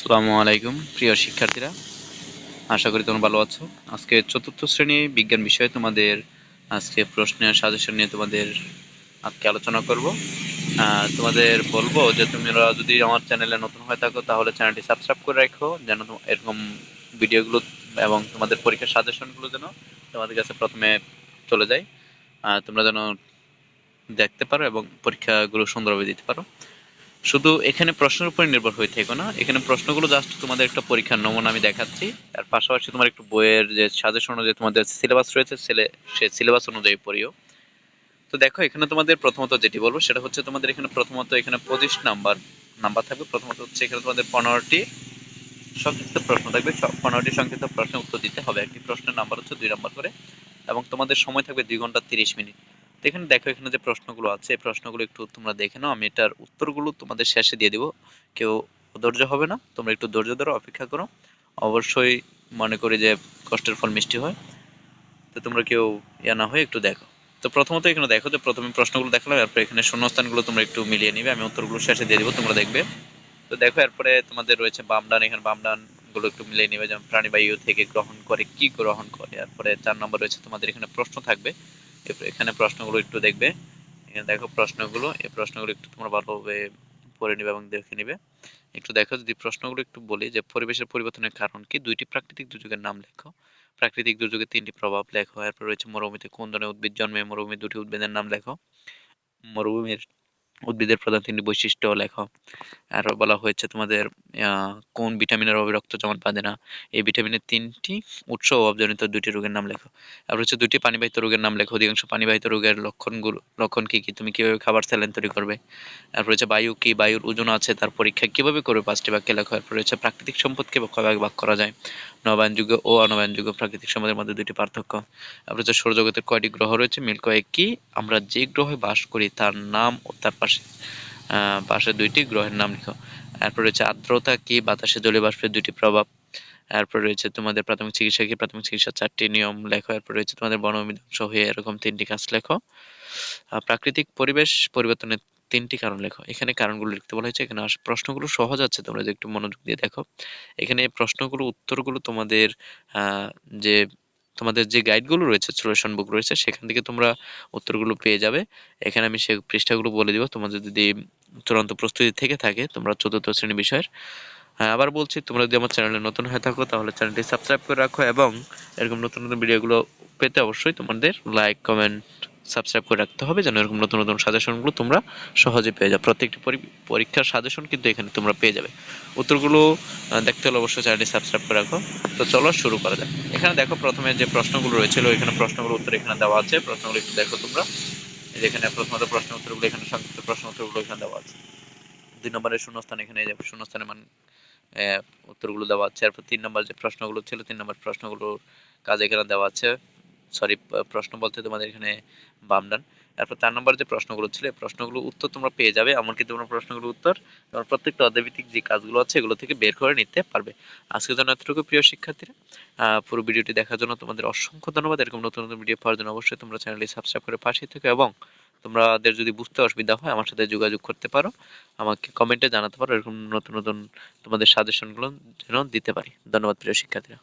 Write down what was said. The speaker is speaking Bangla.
আসসালামু আলাইকুম, প্রিয় শিক্ষার্থীরা। আশা করি তোমরা ভালো আছো। আজকে চতুর্থ শ্রেণি বিজ্ঞান বিষয়ে তোমাদের আজকে প্রশ্নের সাজেশন নিয়ে তোমাদের আজকে আলোচনা করব। তোমাদের বলব যে, তোমরা যদি আমার চ্যানেলে নতুন হয়ে থাকো, তাহলে চ্যানেলটি সাবস্ক্রাইব করে রাখো, যেন এরকম ভিডিওগুলো এবং তোমাদের পরীক্ষার সাজেশনগুলো যেন তোমাদের কাছে প্রথমে চলে যায়। তোমরা যেন দেখতে পারো এবং পরীক্ষাগুলো সুন্দরভাবে দিতে পারো। শুধু এখানে প্রশ্নের উপর নির্ভর হয়ে থেকো না। এখানে প্রশ্নগুলো জাস্ট তোমাদের একটা পরীক্ষার নমুনা আমি দেখাচ্ছি। আর পাশাপাশি তোমার একটু বইয়ের যে সাজেশন অনুযায়ী তোমাদের সিলেবাস রয়েছে সেলে- সে সিলেবাস অনুযায়ী পড়িও। তো দেখো, এখানে তোমাদের প্রথমত যেটি বলব, সেটা হচ্ছে তোমাদের এখানে প্রথমত এখানে পঁচিশ নাম্বার নাম্বার থাকবে। প্রথমত হচ্ছে এখানে তোমাদের পনেরোটি সংক্ষিপ্ত প্রশ্ন থাকবে। পনেরোটি সংক্ষিপ্ত প্রশ্নের উত্তর দিতে হবে। একটি প্রশ্নের নাম্বার হচ্ছে দুই নাম্বার করে। এবং তোমাদের সময় থাকবে দুই ঘণ্টা তিরিশ মিনিট। এখানে দেখো এখানে যে প্রশ্নগুলো আছে, এই প্রশ্নগুলো একটু তোমরা দেখে নাও। আমি এটার উত্তরগুলো তোমাদের শেষে দিয়ে দিব। কেউ ধৈর্য হবে না। তোমরা একটু ধৈর্য ধরো, অপেক্ষা করো। অবশ্যই মনে করি যে কষ্টের ফল মিষ্টি হয়। তো তোমরা কেউ ইয়া না হয়ে একটু দেখো। তো প্রথমত এখানে দেখো যে প্রথমে প্রশ্নগুলো দেখলাম, এরপর এখানে শূন্যস্থানগুলো তোমরা একটু মিলিয়ে নিবে। আমি উত্তরগুলো শেষে দিয়ে দিব, তোমরা দেখবে। তো দেখো, এরপরে তোমাদের রয়েছে বাম ডান। এখানে বাম ডানগুলো একটু মিলিয়ে নিবে, যেমন প্রাণীবায়ু থেকে গ্রহণ করে, কি গ্রহণ করে? এরপরে চার নম্বর রয়েছে, তোমাদের এখানে প্রশ্ন থাকবে। এখানে প্রশ্নগুলো একটু দেখবে। এখানে দেখো প্রশ্নগুলো, এই প্রশ্নগুলো একটু তোমরা ভালোভাবে পড়ে নিবে এবং দেখে নিবে। একটু দেখো, যদি প্রশ্নগুলো একটু বলি, যে পরিবেশের পরিবর্তনের কারণ কি? দুইটি প্রাকৃতিক দুর্যোগের নাম লেখো। প্রাকৃতিক দুর্যোগের তিনটি প্রভাব লেখো। এরপর রয়েছে মরুভূমিতে কোন ধরনের উদ্ভিদ জন্মে? মরুভূমির দুটি উদ্ভিদের নাম লেখো। মরুভূমির উদ্ভিদের প্রধান তিনটি বৈশিষ্ট্য লেখো, আর বলা হয়েছে তোমাদের কোন ভিটামিনের অভাবে রক্ত জমাট বাঁধে না। এই ভিটামিনের তিনটি উৎস অভাবজনিত দুটি রোগের নাম লেখো। আর হচ্ছে দুটি পানিবাহিত রোগের নাম লেখো। অধিকাংশ পানিবাহিত রোগের লক্ষণগুলো, লক্ষণ কি কি? তুমি কীভাবে খাবার স্যালাইন তৈরি করবে? তারপর হচ্ছে বায়ু কি? বায়ুর ওজন আছে, তার পরীক্ষা কীভাবে করবে? পাঁচটি বাক্যে লেখো। এরপর হচ্ছে প্রাকৃতিক সম্পদকে কয় ভাগে ভাগ করা যায়? নবায়নযোগ্য ও অনবায়নযোগ্য প্রাকৃতিক সম্পদের মধ্যে দুটি পার্থক্য। তারপর হচ্ছে সৌরজগতের কয়টি গ্রহ রয়েছে? মিল্কওয়ে কি আমরা যে গ্রহে বাস করি, তার নাম ও তার পাশে পাশে দুইটি গ্রহের নাম লিখো। এরপর রয়েছে আর্দ্রতা কি, বাতাসে জলীয় বাষ্পের দুটি প্রভাব। এরপর রয়েছে তোমাদের প্রাথমিক চিকিৎসা কি, প্রাথমিক চিকিৎসার চারটি নিয়ম লেখো। এরপর রয়েছে তোমাদের বনভূমি ধ্বংস হয়ে এরকম তিনটি কাজ লেখো। প্রাকৃতিক পরিবেশ পরিবর্তনের তিনটি কারণ লেখো। এখানে কারণগুলো লিখতে বলা হয়েছে, এখানে প্রশ্নগুলো সহজ আছে, তোমরা যদি একটু মনোযোগ দিয়ে দেখো। এখানে প্রশ্নগুলো, উত্তরগুলো তোমাদের যে তোমাদের যে গাইডগুলো রয়েছে সলিউশন বুক রয়েছে, সেখান থেকে তোমরা উত্তরগুলো পেয়ে যাবে। এখানে আমি সে পৃষ্ঠাগুলো বলে দিব। তোমাদের যদি চূড়ান্ত প্রস্তুতি থেকে থাকে, তোমরা চতুর্থ শ্রেণি বিষয়ের। হ্যাঁ আবার বলছি, তোমরা যদি আমার চ্যানেলে নতুন হয়ে থাকো, তাহলে চ্যানেলটি সাবস্ক্রাইব করে রাখো এবং এরকম নতুন নতুন ভিডিওগুলো পেতে অবশ্যই তোমাদের লাইক কমেন্ট সাবস্ক্রাইব করে রাখতে হবে যেন এরকম নতুন নতুন সাজেশনগুলো তোমরা সহজে পেয়ে যাও। প্রত্যেকটি পরি- পরীক্ষার সাজেশন কিন্তু এখানে তোমরা পেয়ে যাবে। উত্তরগুলো দেখতে হলে অবশ্যই চ্যানেলটি সাবস্ক্রাইব করে রাখো। তো চলো শুরু করা যাক। এখানে দেখো প্রথমে যে প্রশ্নগুলো রয়েছিল এখানে প্রশ্নগুলো উত্তর এখানে দেওয়া আছে। প্রশ্নগুলো একটু দেখো তোমরা। এখানে প্রথমত প্রশ্ন উত্তরগুলো, এখানে সংক্ষিপ্ত প্রশ্ন উত্তরগুলো এখানে দেওয়া আছে। দুই নম্বরের শূন্যস্থান এখানে শূন্যস্থানের মান উত্তরগুলো দেওয়া আছে। এরপর তিন নম্বর যে প্রশ্নগুলো ছিল, তিন নম্বর প্রশ্নগুলোর কাজ এখানে দেওয়া আছে। সরি প্রশ্ন বলতে তোমাদের এখানে বাম ডান। এরপর চার নম্বর যে প্রশ্নগুলো ছিল প্রশ্নগুলো উত্তর তোমরা পেয়ে যাবে, এমনকি তোমরা প্রশ্নগুলোর উত্তর তোমার প্রত্যেকটা অধ্যায়ভিত্তিক যে কাজগুলো আছে, এগুলো থেকে বের করে নিতে পারবে। আজকের জন্য এতটুকু, প্রিয় শিক্ষার্থীরা। পুরো ভিডিওটি দেখার জন্য তোমাদের অসংখ্য ধন্যবাদ। এরকম নতুন নতুন ভিডিও পাওয়ার জন্য অবশ্যই তোমরা চ্যানেলটি সাবস্ক্রাইব করে পাশে থেকো এবং তোমাদের যদি বুঝতে অসুবিধা হয়, আমার সাথে যোগাযোগ করতে পারো। আমাকে কমেন্টে জানাতে পারো, এরকম নতুন নতুন তোমাদের সাজেশনগুলো যেন দিতে পারি। ধন্যবাদ, প্রিয় শিক্ষার্থীরা।